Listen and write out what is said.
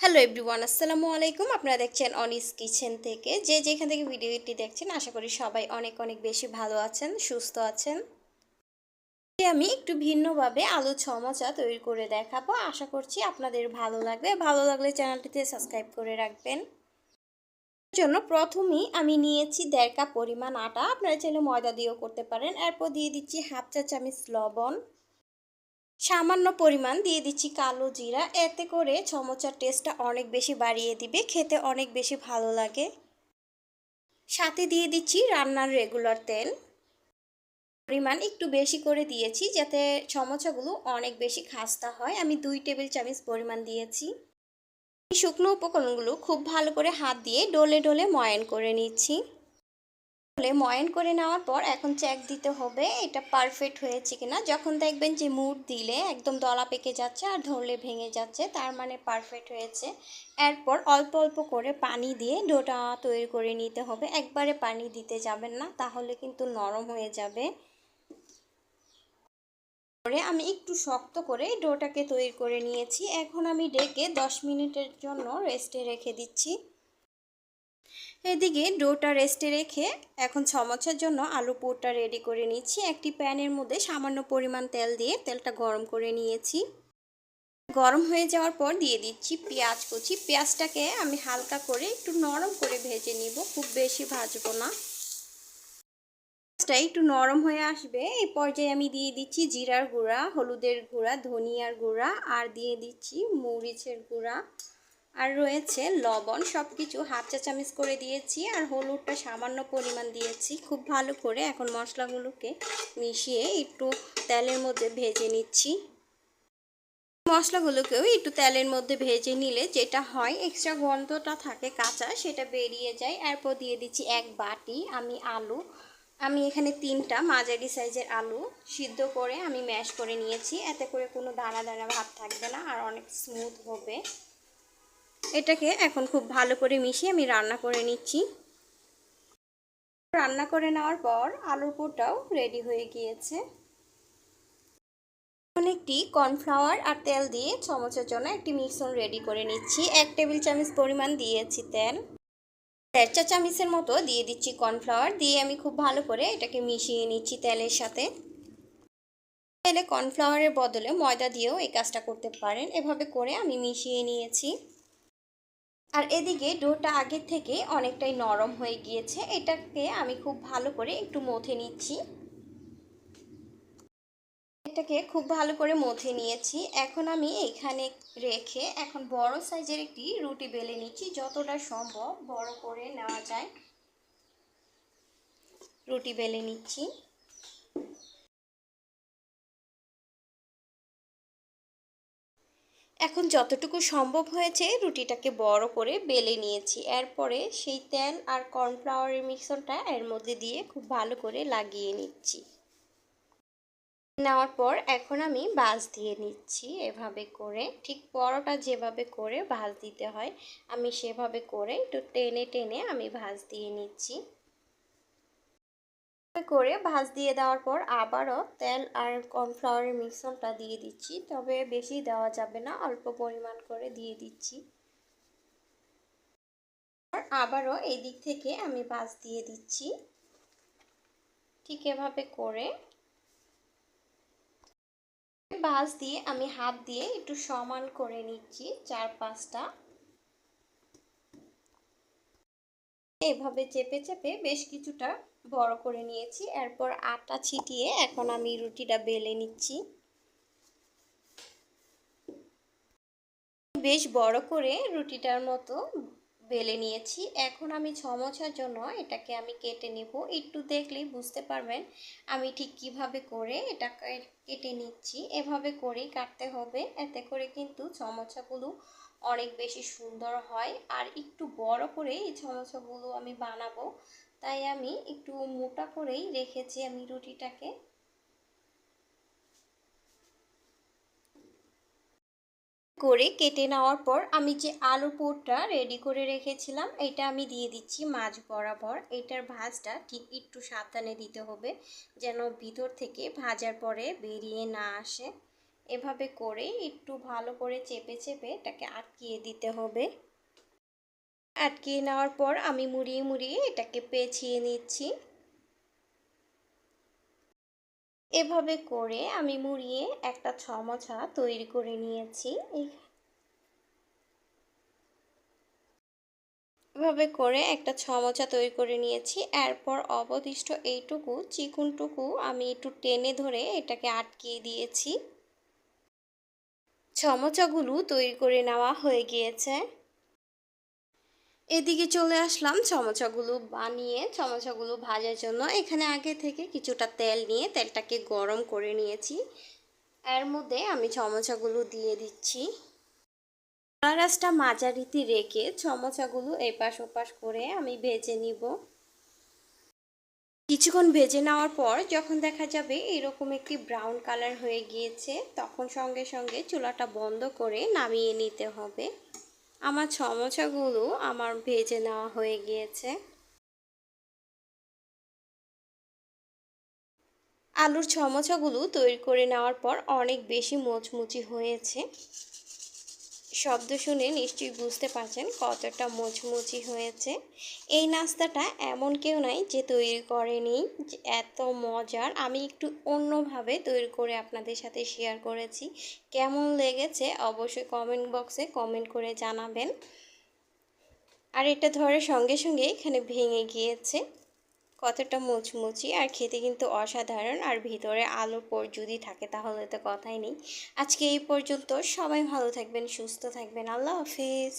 Hello everyone, আসসালামু আলাইকুম। আপনারা দেখছেন অনিস কিচেন থেকে। যে যেখান থেকে ভিডিওটি দেখছেন, আশা করি সবাই অনেক অনেক বেশি ভালো আছেন, সুস্থ আছেন। আমি একটু ভিন্নভাবে আলু ছমচা তৈরি করে দেখাবো। আশা করছি আপনাদের ভালো লাগবে। ভালো লাগলে চ্যানেলটিতে সাবস্ক্রাইব করে রাখবেন। জন্য প্রথমেই আমি নিয়েছি দেড় কাপ পরিমাণ আটা। আপনারা চাইলে ময়দা দিয়েও করতে পারেন। এরপর দিয়ে দিচ্ছি হাফ চা চামচ লবণ। সামান্য পরিমাণ দিয়ে দিচ্ছি কালো জিরা। এতে করে ছমচার টেস্টটা অনেক বেশি বাড়িয়ে দিবে, খেতে অনেক বেশি ভালো লাগে। সাথে দিয়ে দিচ্ছি রান্নার রেগুলার তেল। পরিমাণ একটু বেশি করে দিয়েছি যাতে ছমচাগুলো অনেক বেশি খাস্তা হয়। আমি দুই টেবিল চামচ পরিমাণ দিয়েছি। শুকনো উপকরণগুলো খুব ভালো করে হাত দিয়ে ডলে ডলে ময়ান করে নিচ্ছি। ময়ন করে নেওয়ার পর এখন চেক দিতে হবে এটা পারফেক্ট হয়েছে কিনা। যখন দেখবেন যে মুড দিলে, একদম দলা পেকে যাচ্ছে আর ধরলে ভেঙে যাচ্ছে, তার মানে পারফেক্ট হয়েছে। এরপর অল্প অল্প করে পানি দিয়ে ডোটা তৈরি করে নিতে হবে। একবারে পানি দিতে যাবেন না, তাহলে কিন্তু নরম হয়ে যাবে। পরে আমি একটু শক্ত করে ডোটাকে তৈরি করে নিয়েছি। এখন আমি ডেকে দশ মিনিটের জন্য রেস্টে রেখে দিচ্ছি। এদিকে ডোটা রেস্টে রেখে এখন ছমচার জন্য আলু পুরটা রেডি করে নিচ্ছি। একটি প্যানের মধ্যে সামান্য পরিমাণ তেল দিয়ে তেলটা গরম করে নিয়েছি। গরম হয়ে যাওয়ার পর দিয়ে দিচ্ছি পেঁয়াজ কুচি। পেঁয়াজটাকে আমি হালকা করে একটু নরম করে ভেজে নিব, খুব বেশি ভাজবো না। পেঁয়াজটা একটু নরম হয়ে আসবে, এই পর্যায়ে আমি দিয়ে দিচ্ছি জিরার গুঁড়া, হলুদের গুঁড়া, ধনিয়ার গুঁড়া, আর দিয়ে দিচ্ছি মরিচের গুঁড়া। আর রয়েছে লবণ সব কিছু হাফ চা চামচ করে দিয়েছি আর হলুদটা সামান্য পরিমাণ দিয়েছি। খুব ভালো করে এখন মশলাগুলোকে মিশিয়ে একটু তেলের মধ্যে ভেজে নিচ্ছি। মশলাগুলোকেও একটু তেলের মধ্যে ভেজে নিলে যেটা হয় এক্সট্রা গন্ধটা থাকে কাঁচা, সেটা বেরিয়ে যায়। এরপর দিয়ে দিচ্ছি এক বাটি আমি আলু। আমি এখানে তিনটা মাঝারি সাইজের আলু সিদ্ধ করে আমি ম্যাশ করে নিয়েছি। এতে করে কোনো দানা দানা ভাব থাকবে না আর অনেক স্মুথ হবে। এটাকে এখন খুব ভালো করে মিশিয়ে আমি রান্না করে নিচ্ছি। রান্না করে নেওয়ার পর আলুর পোটাও রেডি হয়ে গিয়েছে। এখন একটি কর্নফ্লাওয়ার আর তেল দিয়ে চামচের জন্য একটি মিশ্রণ রেডি করে নিচ্ছি। এক টেবিল চামচ পরিমাণ দিয়েছি তেল। দেড় চা চামচের মতো দিয়ে দিচ্ছি কর্নফ্লাওয়ার দিয়ে আমি খুব ভালো করে এটাকে মিশিয়ে নিচ্ছি তেলের সাথে। তাহলে কর্নফ্লাওয়ারের বদলে ময়দা দিয়েও এই কাজটা করতে পারেন। এভাবে করে আমি মিশিয়ে নিয়েছি। আর এদিকে ডোটা আগের থেকে অনেকটাই নরম হয়ে গিয়েছে। এটাকে আমি খুব ভালো করে একটু মথে নিচ্ছি। এটাকে খুব ভালো করে মথে নিয়েছি। এখন আমি এখানে রেখে এখন বড় সাইজের একটি রুটি বেলে নিচ্ছি, যতটা সম্ভব বড় করে নেওয়া যায়। রুটি বেলে নিচ্ছি। এখন যতটুকু সম্ভব হয়েছে রুটিটাকে বড় করে বেলে নিয়েছি। এরপরে সেই তেল আর কর্নফ্লাওয়ারের মিশ্রণটা এর মধ্যে দিয়ে খুব ভালো করে লাগিয়ে নিচ্ছি। নেওয়ার পর এখন আমি বাজ দিয়ে নিচ্ছি এভাবে করে। ঠিক পরোটা যেভাবে করে ভাজ দিতে হয়, আমি সেভাবে করে একটু টেনে টেনে আমি ভাজ দিয়ে নিচ্ছি। করে ভাজ দিয়ে দেওয়ার পর আবারও তেল আর কর্নফ্লাওয়ারের মিশ্রণটা দিয়ে দিচ্ছি। তবে বেশি দেওয়া যাবে না, অল্প পরিমাণ করে দিয়ে দিচ্ছি। আবারও এই দিক থেকে আমি ভাজ দিয়ে দিচ্ছি। ঠিক এভাবে করে ভাজ দিয়ে আমি হাত দিয়ে একটু সমান করে নিচ্ছি চার পাঁচটা। এভাবে চেপে চেপে বেশ কিছুটা বড় করে নিয়েছি। এরপর আটা ছিটিয়ে এখন আমি রুটিটা বেলে নিচ্ছি। বেশ বড় করে রুটিটার মতো বেলে নিয়েছি। এখন আমি ছমছার জন্য এটাকে আমি কেটে নেব। একটু দেখলেই বুঝতে পারবেন আমি ঠিক কীভাবে করে এটা কেটে নিচ্ছি। এভাবে করেই কাটতে হবে। এতে করে কিন্তু ছমছাগুলো অনেক বেশি সুন্দর হয়। আর একটু বড় করে এই ছমছাগুলো আমি বানাবো। তাই আমি একটু মোটা করেই রেখেছি আমি রুটিটাকে। করে কেটে নেওয়ার পর আমি যে আলু পোরটা রেডি করে রেখেছিলাম, এটা আমি দিয়ে দিচ্ছি মাছ বরাবর। এটার ভাজটা ঠিক একটু সাবধানে দিতে হবে যেন ভিতর থেকে ভাজার পরে বেরিয়ে না আসে। এভাবে করে একটু ভালো করে চেপে চেপে এটাকে আটকিয়ে দিতে হবে। আটকিয়ে নেওয়ার পর আমি মুড়িয়ে মুড়িয়ে এটাকে পেঁচিয়ে নিচ্ছি। এভাবে করে আমি মুড়িয়ে একটা ছমছা তৈরি করে নিয়েছি। এভাবে করে একটা ছমচা তৈরি করে নিয়েছি। এরপর অবদিষ্ট এইটুকু, চিকুনটুকু আমি একটু টেনে ধরে এটাকে আটকিয়ে দিয়েছি। ছমচাগুলো তৈরি করে নেওয়া হয়ে গিয়েছে। এদিকে চলে আসলাম চমচাগুলো বানিয়ে, চমচাগুলো ভাজার জন্য। এখানে আগে থেকে কিছুটা তেল নিয়ে তেলটাকে গরম করে নিয়েছি। এর মধ্যে আমি চমচাগুলো দিয়ে দিচ্ছি। রাসটা মাঝারিতে রেখে চমচাগুলো এপাশ ওপাশ করে আমি ভেজে নিব। কিছুক্ষণ ভেজে নেওয়ার পর যখন দেখা যাবে এরকম একটি ব্রাউন কালার হয়ে গিয়েছে, তখন সঙ্গে সঙ্গে চুলাটা বন্ধ করে নামিয়ে নিতে হবে। আমার সমোসাগুলো আমার ভেজে নেওয়া হয়ে গিয়েছে। আলুর সমোসাগুলো তৈরি করে নেওয়ার পর অনেক বেশি মোচমুচি হয়েছে। শব্দ শুনে নিশ্চয়ই বুঝতে পারছেন কতটা মুচমুচি হয়েছে। এই নাস্তাটা এমন কেউ নাই যে তৈরি করেনি এত মজার। আমি একটু অন্যভাবে তৈরি করে আপনাদের সাথে শেয়ার করেছি। কেমন লেগেছে অবশ্যই কমেন্ট বক্সে কমেন্ট করে জানাবেন। আর এটা ধরে সঙ্গে সঙ্গে এখানে ভেঙে গিয়েছে। কতটা মুচমুচি আর খেতে কিন্তু অসাধারণ আর ভিতরে আলুর পর যদি থাকে তাহলে তো কথাই নেই। আজকে এই পর্যন্ত সবাই ভালো থাকবেন, সুস্থ থাকবেন। আল্লাহ হাফিজ।